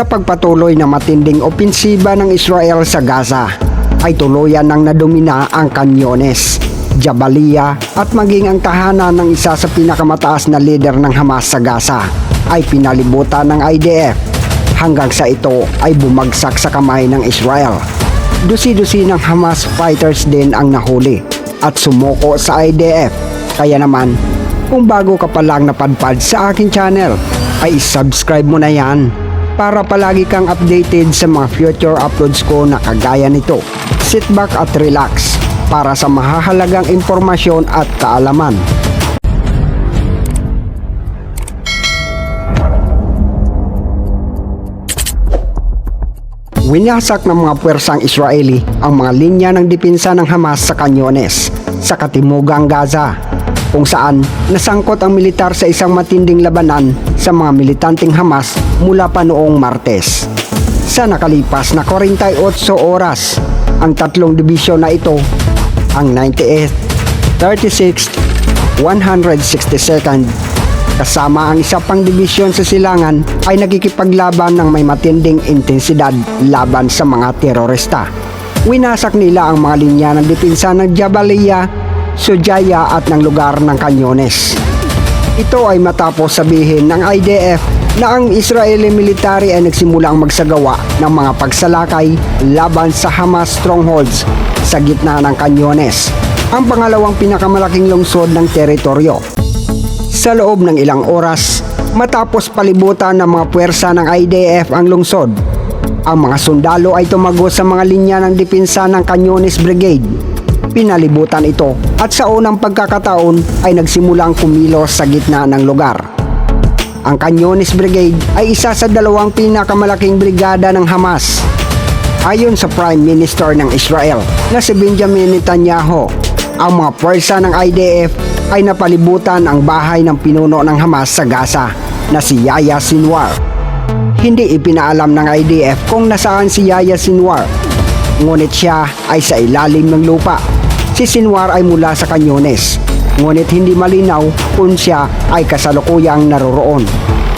Sa pagpatuloy na matinding opensiba ng Israel sa Gaza, ay tuluyan nang nadumina ang kanyones, Jabalia at maging ang tahanan ng isa sa pinakamataas na leader ng Hamas sa Gaza ay pinalibutan ng IDF hanggang sa ito ay bumagsak sa kamay ng Israel. Dusi-dusi ng Hamas fighters din ang nahuli at sumuko sa IDF. Kaya naman, kung bago ka pa lang napadpad sa aking channel, ay subscribe mo na yan para palagi kang updated sa mga future uploads ko na kagaya nito. Sit back at relax para sa mahahalagang impormasyon at kaalaman. Winasak ng mga puwersang Israeli ang mga linya ng depensa ng Hamas sa Kanyones sa katimugang Gaza kung saan nasangkot ang militar sa isang matinding labanan sa mga militanteng Hamas mula pa noong Martes. Sa nakalipas na 48 oras, ang tatlong dibisyon na ito, ang 98th, 36th, 162nd, kasama ang isa pang dibisyon sa silangan ay nakikipaglaban ng may matinding intensidad laban sa mga terorista. Winasak nila ang mga linya ng depensa ng Jabalia, Sujaya at ng lugar ng Canyones. Ito ay matapos sabihin ng IDF na ang Israeli military ay nagsimulang magsagawa ng mga pagsalakay laban sa Hamas strongholds sa gitna ng Canyones, ang pangalawang pinakamalaking lungsod ng teritoryo. Sa loob ng ilang oras, matapos palibutan ng mga puwersa ng IDF ang lungsod, ang mga sundalo ay tumago sa mga linya ng depensa ng Canyones Brigade. Pinalibutan ito at sa unang pagkakataon ay nagsimulang kumilos sa gitna ng lugar. Ang Canyones Brigade ay isa sa dalawang pinakamalaking brigada ng Hamas. Ayon sa Prime Minister ng Israel na si Benjamin Netanyahu, ang mga pwersa ng IDF ay napalibutan ang bahay ng pinuno ng Hamas sa Gaza na si Yahya Sinwar. Hindi ipinaalam ng IDF kung nasaan si Yahya Sinwar, ngunit siya ay sa ilalim ng lupa. Si Sinwar ay mula sa Canyones, ngunit hindi malinaw kung siya ay kasalukuyang naroroon.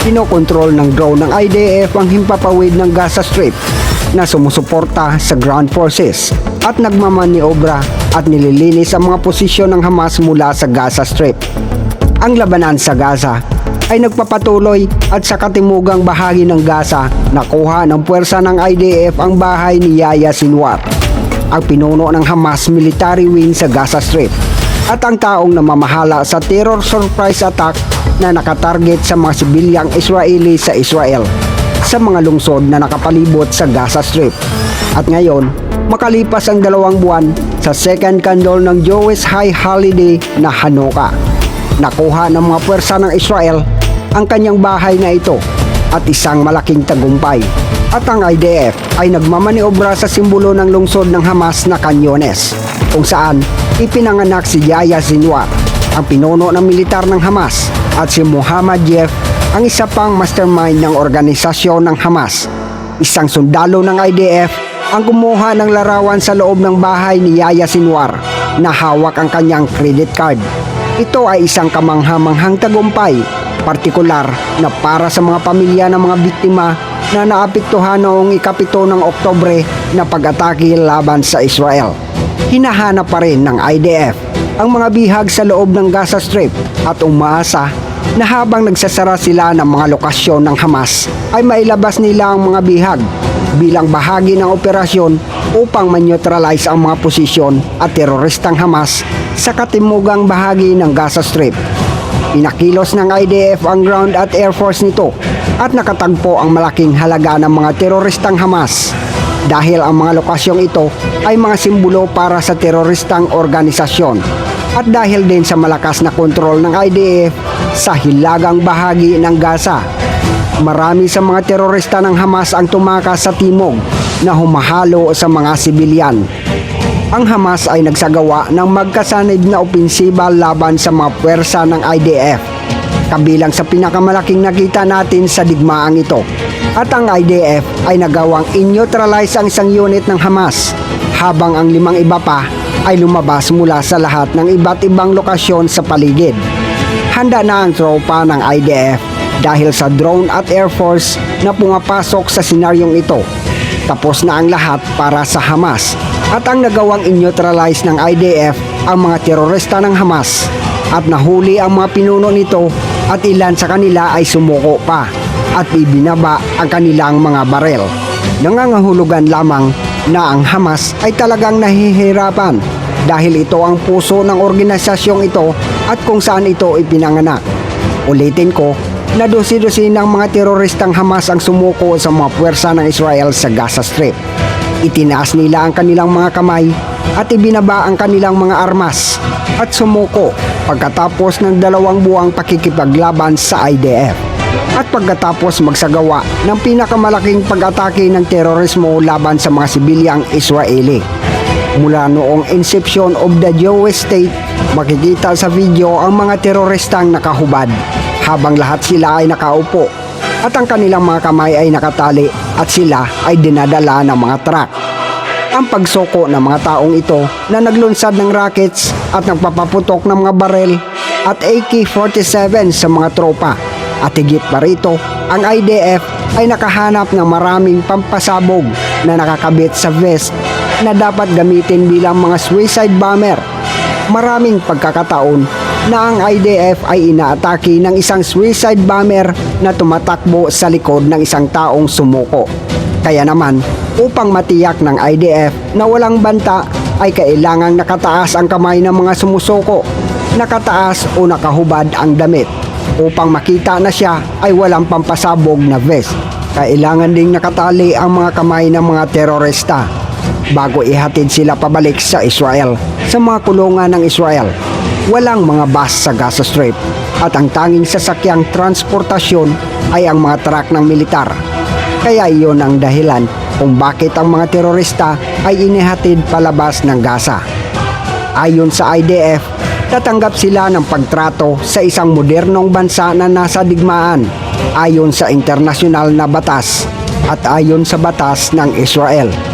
Kinokontrol ng drone ng IDF ang himpapawid ng Gaza Strip na sumusuporta sa ground forces at nagmamaniobra at nililinis ang mga posisyon ng Hamas mula sa Gaza Strip. Ang labanan sa Gaza ay nagpapatuloy at sa katimugang bahagi ng Gaza nakuha ng puwersa ng IDF ang bahay ni Yahya Sinwar, ang pinuno ng Hamas military wing sa Gaza Strip at ang taong namamahala sa terror surprise attack na nakatarget sa mga sibilyang Israeli sa Israel sa mga lungsod na nakapalibot sa Gaza Strip. At ngayon, makalipas ang dalawang buwan sa second candle ng Jewish High Holiday na Hanukkah. Nakuha ng mga puwersa ng Israel ang kanyang bahay na ito at isang malaking tagumpay. At ang IDF ay nagmamaniobra sa simbolo ng lungsod ng Hamas na Canyones, kung saan ipinanganak si Yahya Sinwar, ang pinuno ng militar ng Hamas, at si Muhammad Jeff, ang isa pang mastermind ng organisasyon ng Hamas. Isang sundalo ng IDF ang kumuha ng larawan sa loob ng bahay ni Yahya Sinwar na hawak ang kanyang credit card. Ito ay isang kamanghamanghang tagumpay, partikular na para sa mga pamilya ng mga biktima na naapektuhan noong ikapito ng Oktobre na pag-atake laban sa Israel. Hinahanap pa rin ng IDF ang mga bihag sa loob ng Gaza Strip at umaasa na habang nagsasara sila ng mga lokasyon ng Hamas ay mailabas nila ang mga bihag bilang bahagi ng operasyon upang ma-neutralize ang mga posisyon at teroristang Hamas sa katimugang bahagi ng Gaza Strip. Pinakilos ng IDF ang ground at air force nito at nakatagpo ang malaking halaga ng mga teroristang Hamas dahil ang mga lokasyong ito ay mga simbolo para sa teroristang organisasyon at dahil din sa malakas na kontrol ng IDF sa hilagang bahagi ng Gaza. Marami sa mga terorista ng Hamas ang tumakas sa timog na humahalo sa mga sibilyan. Ang Hamas ay nagsagawa ng magkasanib na opensiba laban sa mga puwersa ng IDF, kabilang sa pinakamalaking nakita natin sa digmaang ito. At ang IDF ay nagawang in-neutralize ang isang unit ng Hamas, habang ang limang iba pa ay lumabas mula sa lahat ng iba't ibang lokasyon sa paligid. Handa na ang tropa ng IDF dahil sa drone at air force na pumapasok sa senaryong ito. Tapos na ang lahat para sa Hamas at ang nagawang in-neutralize ng IDF ang mga terorista ng Hamas at nahuli ang mga pinuno nito at ilan sa kanila ay sumuko pa at ibinaba ang kanilang mga barel. Nangangahulugan lamang na ang Hamas ay talagang nahihirapan dahil ito ang puso ng organisasyong ito at kung saan ito ipinanganak. Ulitin ko na dosi-dosi ng mga teroristang Hamas ang sumuko sa mga puwersa ng Israel sa Gaza Strip. Itinaas nila ang kanilang mga kamay at ibinaba ang kanilang mga armas at sumuko pagkatapos ng dalawang buwang pakikipaglaban sa IDF at pagkatapos magsagawa ng pinakamalaking pag-atake ng terorismo laban sa mga sibilyang Israeli. Mula noong inception of the Jewish state, makikita sa video ang mga teroristang nakahubad habang lahat sila ay nakaupo at ang kanilang mga kamay ay nakatali at sila ay dinadala ng mga truck. Ang pagsoko ng mga taong ito na naglunsad ng rockets at nagpapaputok ng mga barel at AK-47 sa mga tropa at higit pa rito, ang IDF ay nakahanap ng maraming pampasabog na nakakabit sa vest na dapat gamitin bilang mga suicide bomber. Maraming pagkakataon na ang IDF ay inaatake ng isang suicide bomber na tumatakbo sa likod ng isang taong sumuko. Kaya naman, upang matiyak ng IDF na walang banta ay kailangang nakataas ang kamay ng mga sumusuko, nakataas o nakahubad ang damit upang makita na siya ay walang pampasabog na vest. Kailangan ding nakatali ang mga kamay ng mga terorista bago ihatid sila pabalik sa Israel sa mga kulungan ng Israel. Walang mga bus sa Gaza Strip at ang tanging sasakyang transportasyon ay ang mga truck ng militar. Kaya iyon ang dahilan kung bakit ang mga terorista ay inihatid palabas ng Gaza. Ayon sa IDF, tatanggap sila ng pagtrato sa isang modernong bansa na nasa digmaan ayon sa internasyonal na batas at ayon sa batas ng Israel.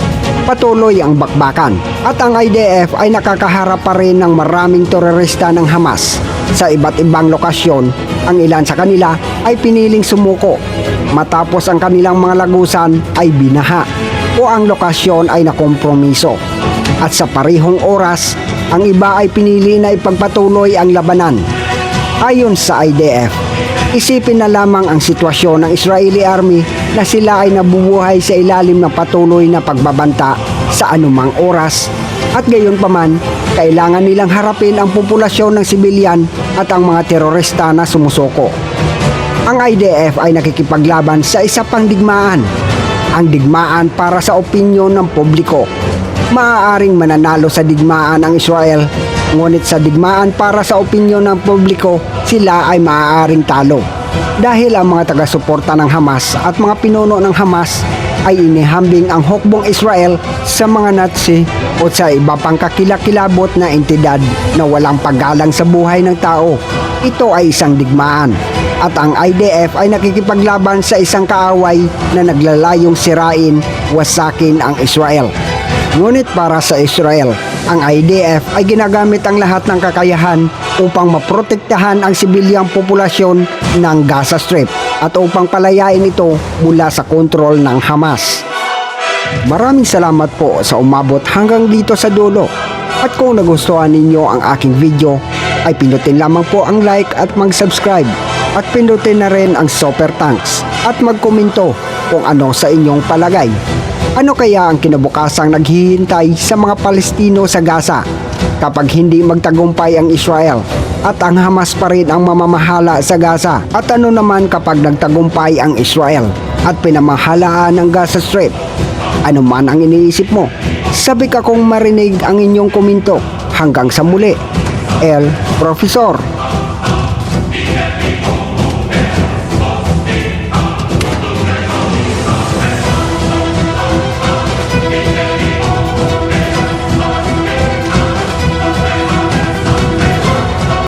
Patuloy ang bakbakan at ang IDF ay nakakaharap pa rin ng maraming terorista ng Hamas. Sa iba't ibang lokasyon, ang ilan sa kanila ay piniling sumuko matapos ang kanilang mga lagusan ay binaha o ang lokasyon ay nakompromiso. At sa parihong oras, ang iba ay pinili na ipagpatuloy ang labanan. Ayon sa IDF, isipin na lamang ang sitwasyon ng Israeli Army na sila ay nabubuhay sa ilalim ng patuloy na pagbabanta sa anumang oras at gayon paman, kailangan nilang harapin ang populasyon ng sibilyan at ang mga terorista na sumusuko. Ang IDF ay nakikipaglaban sa isa pang digmaan, ang digmaan para sa opinyon ng publiko. Maaaring mananalo sa digmaan ang Israel, ngunit sa digmaan para sa opinyon ng publiko, sila ay maaaring talo. Dahil ang mga taga-suporta ng Hamas at mga pinuno ng Hamas ay inihambing ang hukbong Israel sa mga Nazi o sa iba pang kakilakilabot na entidad na walang paggalang sa buhay ng tao. Ito ay isang digmaan at ang IDF ay nakikipaglaban sa isang kaaway na naglalayong sirain, wasakin ang Israel. Ngunit para sa Israel, ang IDF ay ginagamit ang lahat ng kakayahan upang maprotektahan ang sibilyang populasyon ng Gaza Strip at upang palayain ito mula sa kontrol ng Hamas. Maraming salamat po sa umabot hanggang dito sa dulo. At kung nagustuhan ninyo ang aking video, ay pinutin lamang po ang like at mag-subscribe at pindutin na rin ang super thanks at magkomento kung ano sa inyong palagay. Ano kaya ang kinabukasang naghihintay sa mga Palestino sa Gaza kapag hindi magtagumpay ang Israel at ang Hamas pa rin ang mamamahala sa Gaza? At ano naman kapag nagtagumpay ang Israel at pinamahalaan ng Gaza Strip? Ano man ang iniisip mo? Sabi ka kung marinig ang inyong komento. Hanggang sa muli. El Profesor.